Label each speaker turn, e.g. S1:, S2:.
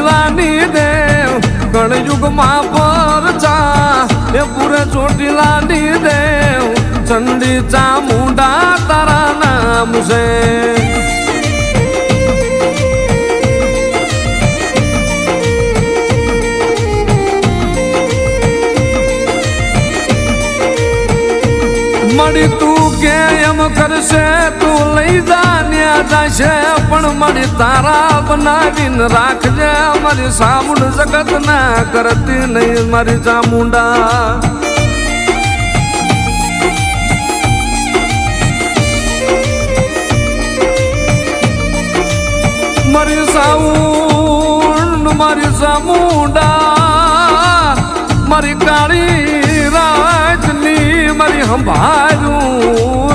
S1: ચોટીલાની દેવ કળયુગમાં પરચા, એ પૂરે ચોટીલાની દેવ, ચંડી ચામુંડા તારા નામ છે. મળી તું કે એમ કરશે, તું લઈ જા. જાન્યા છે પણ મળી તારા બનાવીને રાખજે. મારી સામુંડ જગત ના કરતી નહીં મારી ચામુંડા. મારી સાઉન્ડ મારી સામુંડા મારી કાળી રાજની મારી સંભાળું